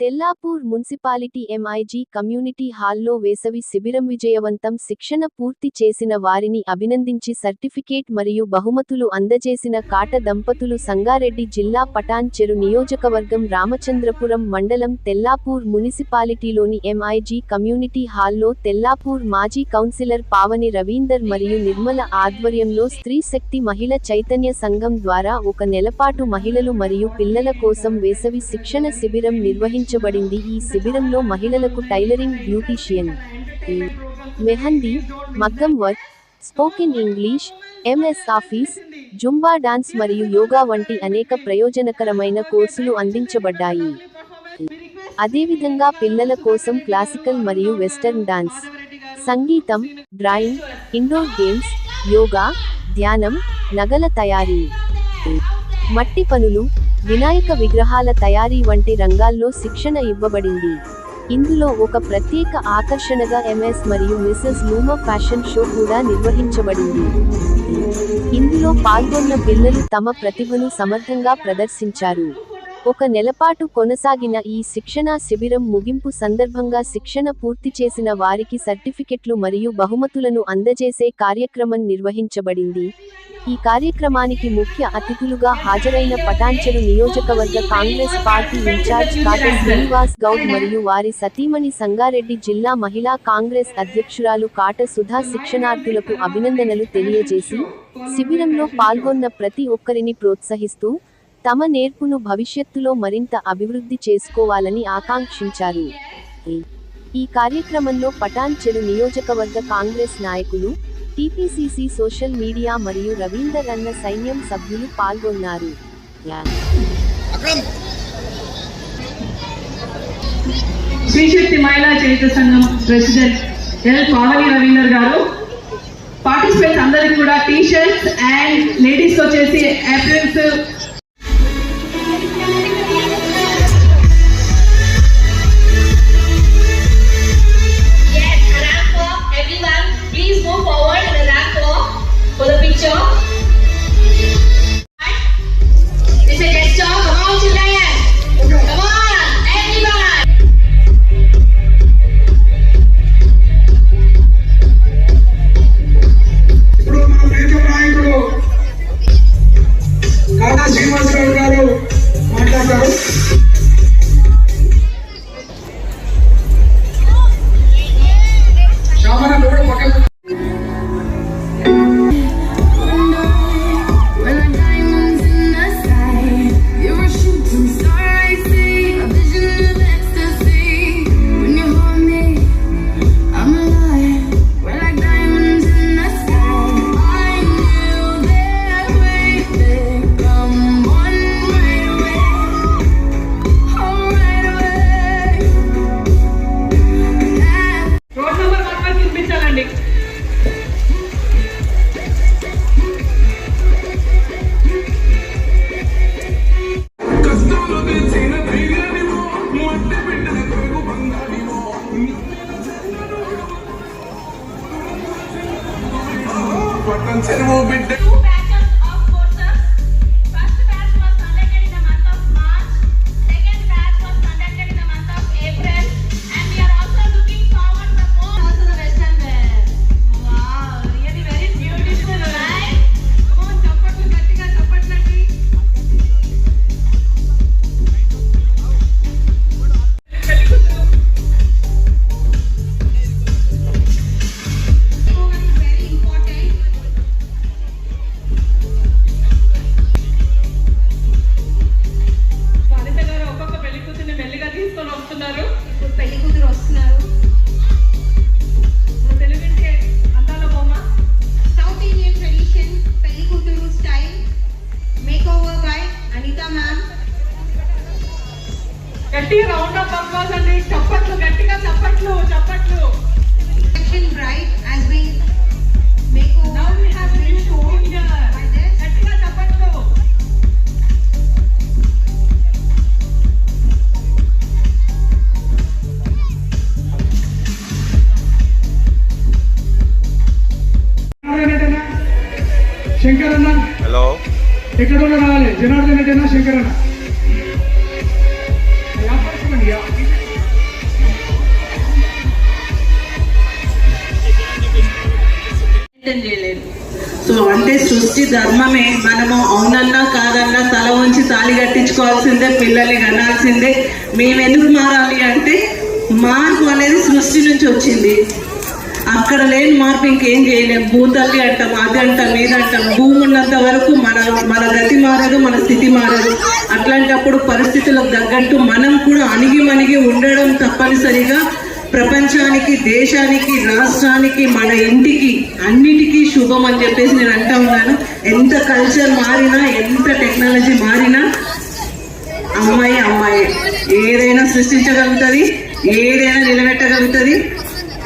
Tellapur municipality MIG community హాల్లో వేసవి శిబిరం విజయవంతం శిక్షణ పూర్తి చేసిన వారిని అభినందించి సర్టిఫికేట్ మరియు బహుమతులు అందజేసిన కాట దంపతులు సంగారెడ్డి జిల్లా పటాన్ చెరు నియోజకవర్గం రామచంద్రపురం మండలం తెల్లాపూర్ మున్సిపాలిటీలోని ఎంఐజీ కమ్యూనిటీ హాల్లో తెల్లాపూర్ మాజీ కౌన్సిలర్ పావని రవీందర్ మరియు నిర్మల ఆధ్వర్యంలో స్త్రీ శక్తి మహిళ చైతన్య సంఘం ద్వారా ఒక నెలపాటు మహిళలు మరియు పిల్లల కోసం వేసవి శిక్షణ శిబిరం నిర్వహించబడింది. ఈ శిబిరంలో మహిళలకు టైలరింగ్ బ్యూటీషియన్ మెహందీ మగ్గం work spoken English MS office Zumba dance మరియు యోగా వంటి అనేక ప్రయోజనకరమైన కోర్సులు అందించబడ్డాయి. అదేవిధంగా పిల్లల కోసం క్లాసికల్ మరియు వెస్టర్న్ డాన్స్ సంగీతం డ్రాయింగ్ ఇండోర్ గేమ్స్ యోగా ధ్యానం నగల తయారీ మట్టి పనులు వినాయక విగ్రహాల తయారీ వంటి రంగాల్లో శిక్షణ ఇవ్వబడింది. ఇందులో ఒక ప్రత్యేక ఆకర్షణగా ఎంఎస్ మరియు మిసెస్ లూమా ఫ్యాషన్ షో కూడా నిర్వహించబడింది. ఇందులో పాల్గొన్న పిల్లలు తమ ప్రతిభను సమర్థంగా ప్రదర్శించారు. ఒక నెలపాటు కొనసాగిన ఈ శిక్షణా శిబిరం ముగింపు సందర్భంగా శిక్షణ పూర్తి చేసిన వారికి సర్టిఫికెట్లు మరియు బహుమతులను అందజేసే కార్యక్రమం నిర్వహించబడింది. ఈ కార్యక్రమానికి ముఖ్య అతిథులుగా హాజరైన పటాన్చెరు నియోజకవర్గ Congress party in charge Katam Srinivas Goud మరియు వారి సతీమణి సంగారెడ్డి జిల్లా మహిళా కాంగ్రెస్ అధ్యక్షురాలు కాట సుధా శిక్షణార్థులకు అభినందనలు తెలియజేసి శిబిరంలో పాల్గొన్న ప్రతి ఒక్కరిని ప్రోత్సహిస్తూ తమ నేర్పును భవిష్యత్తులో మరింత అభివృద్ధి చేసుకోవాలని ఆకాంక్షించారు. ఈ కార్యక్రమంలో పటాన్ చెరు నియోజకవర్గ కాంగ్రెస్ నాయకులు టీపీసీసీ సోషల్ మీడియా మరియు రవీందర్ అన్న సైన్యం సభ్యులు పాల్గొన్నారు. శ్రీశక్తి మహిళా చైత్ర సంఘం ప్రెసిడెంట్ ఎల్. పావని రవీందర్ గారు పార్టిసిపేట్స్ అందరికి కూడా టీ షర్ట్స్ అండ్ లేడీస్ వచ్చేసి ఏప్రిల్స్ మెయింటైన్ చేయలేదు సో అంటే సృష్టి ధర్మమే మనము అవునన్నా కాదన్నా తల ఉంచి తాళి కట్టించుకోవాల్సిందే పిల్లల్ని కనాల్సిందే. మేము ఎందుకు మారాలి అంటే మార్పు అనేది సృష్టి నుంచి వచ్చింది. అక్కడ లేని మార్పు ఇంకేం చేయలేము భూతల్లి అంటాం అది అంటాం ఇది అంటాం. భూమి ఉన్నంత వరకు మన గతి మారదు మన స్థితి మారదు. అట్లాంటప్పుడు పరిస్థితులకు తగ్గట్టు మనం కూడా అణిగి మణిగి ఉండడం తప్పనిసరిగా ప్రపంచానికి దేశానికి రాష్ట్రానికి మన ఇంటికి అన్నిటికీ శుభం అని చెప్పేసి నేను అంటా ఉన్నాను. ఎంత కల్చర్ మారినా ఎంత టెక్నాలజీ మారినా అమ్మాయి అమ్మాయి. ఏదైనా సృష్టించగలుగుతుంది ఏదైనా నిలబెట్టగలుగుతుంది.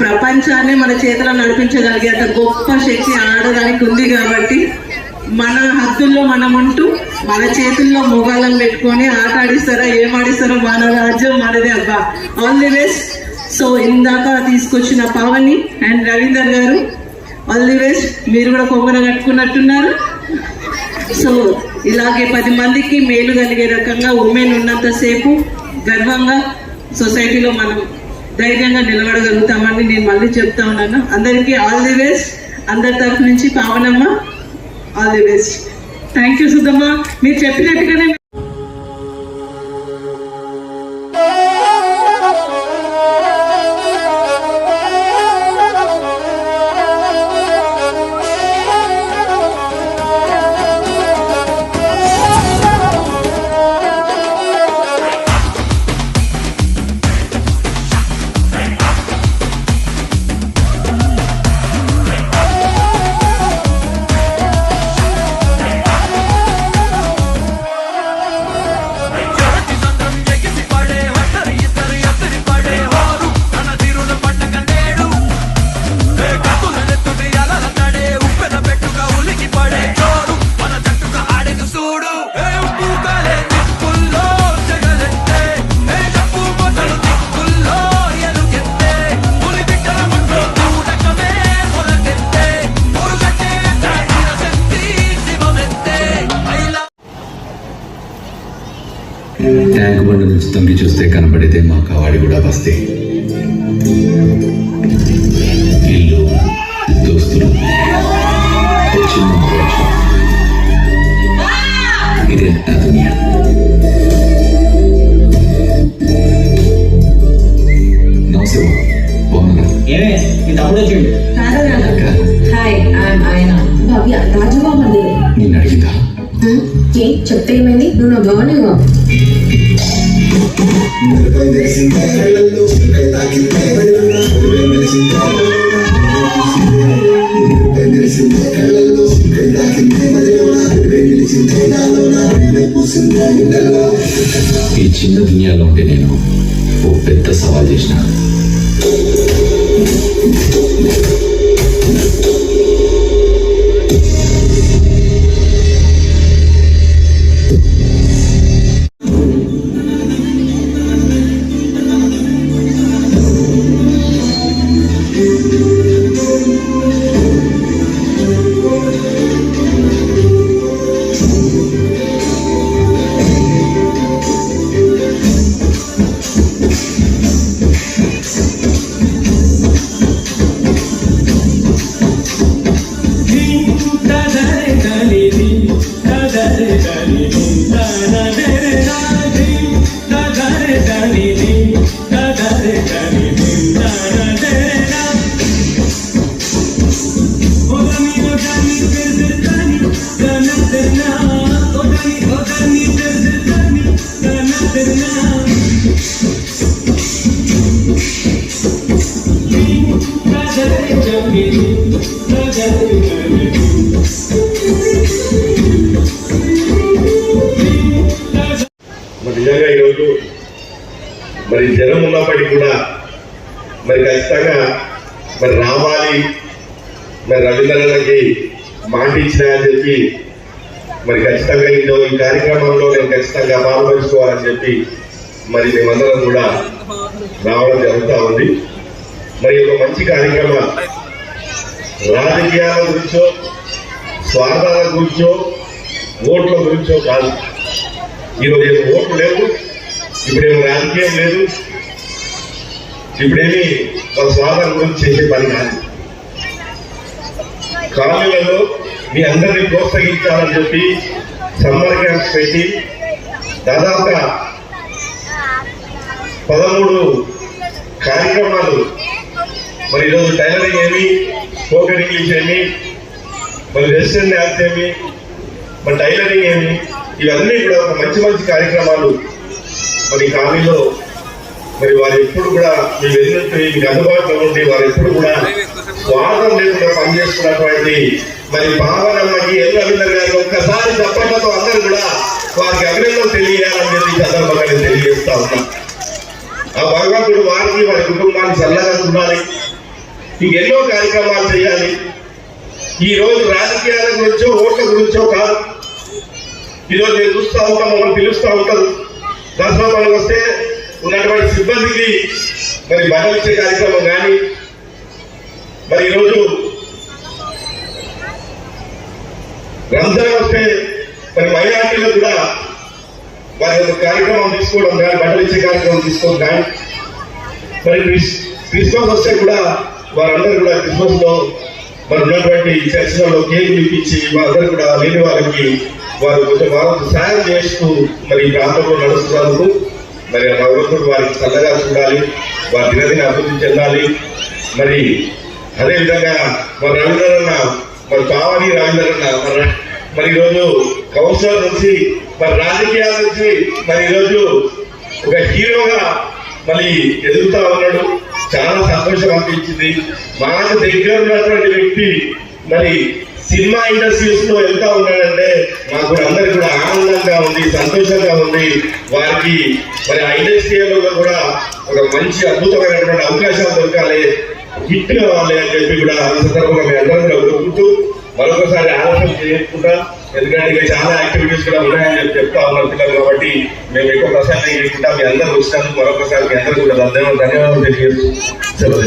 ప్రపంచాన్ని మన చేతిలో నడిపించగలిగేంత గొప్ప శక్తి ఆడడానికి ఉంది కాబట్టి మన హద్దుల్లో మనం ఉంటూ మన చేతుల్లో మొగాళ్ళని పెట్టుకొని ఆట ఆడిస్తారా ఏం ఆడిస్తారో మన రాజ్యం మనదే అబ్బా. ఆల్ ది బెస్ట్ సో ఇందాక తీసుకొచ్చిన పావని అండ్ రవీందర్ గారు ఆల్ ది బెస్ట్ మీరు కూడా కొంగన కట్టుకున్నట్టున్నారు. సో ఇలాగే పది మందికి మేలు కలిగే రకంగా ఉమెన్ ఉన్నంతసేపు గర్వంగా సొసైటీలో మనం ధైర్యంగా నిలబడగలుగుతామని నేను మళ్ళీ చెప్తా ఉన్నాను. అందరికీ ఆల్ ది బెస్ట్ అందరి తరఫు నుంచి Pavanamma. All the best thank you Sudhamma మీరు చెప్పినట్టుగానే ట్యాంక్ బండ్ నుంచి తొంగి చూస్తే కనబడితే మా కావాడి కూడా వస్తే. ఇల్లు దోస్తులు. ఇదే నమస్తే ఏమే మీ తమ్ముడు వచ్చిండు. హాయ్ ఐఎమ్ ఆయన. భవ్య నేను అడిగిందా? చెప్తే ఏమైంది? నువ్వు నా భవనిగా ఈ చిన్న దునియాలో ఉంటే నేను ఓ పెద్ద సవాల్ చేసినా. నిజంగా ఈరోజు మరి జనం ఉన్నప్పటికీ కూడా మరి ఖచ్చితంగా మరి రావాలి మరి రవీంద్రనాథ్కి మాట ఇచ్చినాయని అని చెప్పి మరి ఖచ్చితంగా ఈ కార్యక్రమంలో నేను ఖచ్చితంగా పాల్పంచుకోవాలని చెప్పి మరి మేమందరం కూడా రావడం జరుగుతూ ఉంది. మరి ఒక మంచి కార్యక్రమం రాజకీయాల గురించో స్వార్థాల గురించో ఓట్ల గురించో కాదు. ఈరోజు ఏమో ఓట్లు లేవు ఇప్పుడేమో రాజకీయం లేదు ఇప్పుడేమి మన స్వార్థం గురించి చేసే పని కాదు. కాలనీలలో మీ అందరినీ ప్రోత్సహించాలని చెప్పి సమ్మర్ క్యాంప్స్ పెట్టి దాదాపుగా పదమూడు కార్యక్రమాలు. మరి ఈరోజు టైలరింగ్ ఏమి స్పోకెన్ ఇంగ్లీష్ ఏమి మరి వెస్టర్న్ డ్యాన్స్ ఏమి మరి టైలరింగ్ ఏమి ఇవన్నీ కూడా ఒక మంచి మంచి కార్యక్రమాలు మరి కాలనీలో మరి వారు ఎప్పుడు కూడా మీ వెళ్ళినట్టు మీకు అందుబాటులో ఉండి వారు ఎప్పుడు కూడా స్వార్థం లేకుండా పనిచేస్తున్నటువంటి మరి భావనమ్మకి ఎల్ రవీందర్ గారు ఒక్కసారి తప్పటతో అందరూ కూడా వారికి అభినందనలు తెలియాలని చెప్పి సందర్భంగా నేను తెలియజేస్తా ఉన్నాను. ఆ భగవంతుడు వారికి వారి కుటుంబాన్ని చల్లగా చూడాలి ఇంకెన్నో కార్యక్రమాలు చేయాలి. ఈ రోజు రాజకీయాల గురించో ఓట్ల గురించో కాదు. ఈరోజు నేను చూస్తూ ఉంటాం మమ్మల్ని పిలుస్తూ ఉంటారు. దసరా పండుగ వస్తే ఉన్నటువంటి సిబ్బందికి మరి బట్టలు కార్యక్రమం కానీ మరి ఈరోజు రంజాన్ వస్తే మరి మైనార్టీలకు కూడా వారి యొక్క కార్యక్రమం తీసుకోవడం కానీ బట్టలు ఇచ్చే కార్యక్రమం తీసుకోవడం కానీ మరి క్రిస్మస్ వస్తే కూడా వారందరూ కూడా క్రిస్మస్లో మరి ఉన్నటువంటి చర్చలలో కేకులు ఇప్పించి వారందరూ కూడా లేని వాళ్ళకి వారు కొంచెం వాళ్ళకు సాయం చేస్తూ మరి ఈ ప్రాంతంలో నడుస్తున్నందుకు మరి ఆ భగవంతుడు వారికి చల్లగా చూడాలి వారి దినదిన అభివృద్ధి చెందాలి. మరి అదేవిధంగా మరి రవీంద్రన్న మరి కావాలి రవీంద్రన్న మరి మరి ఈరోజు కౌన్సిలర్ నుంచి మరి రాజకీయాల నుంచి మరి ఈరోజు ఒక హీరోగా మళ్ళీ ఎదుగుతా ఉన్నాడు. చాలా సంతోషం అనిపించింది. మాకు దగ్గర ఉన్నటువంటి వ్యక్తి మరి సినిమా ఇండస్ట్రీస్లో వెళ్తా ఉన్నాడంటే మాకు అందరికి కూడా ఆనందంగా ఉంది సంతోషంగా ఉంది. వారికి మరి ఆ ఇండస్ట్రీలో కూడా ఒక మంచి అద్భుతమైనటువంటి అవకాశాలు దొరకాలి. హిట్ కావాలి అని చెప్పి కూడా ఈ సందర్భంగా మీ అందరం కూడా కోరుకుంటూ మరొకసారి ఆలస్యం చేయకుండా ఎందుకంటే ఇక చాలా యాక్టివిటీస్ కూడా ఉన్నాయని చెప్పి చెప్తా ఉన్నారు పిల్లలు కాబట్టి మేము ఎక్కువ ప్రసంగం చేయకుండా మీ అందరూ వచ్చినందుకు మరొకసారి మీ అందరూ కూడా ధన్యవాదాలు. ధన్యవాదాలు తెలియజేస్తూ. సెలవు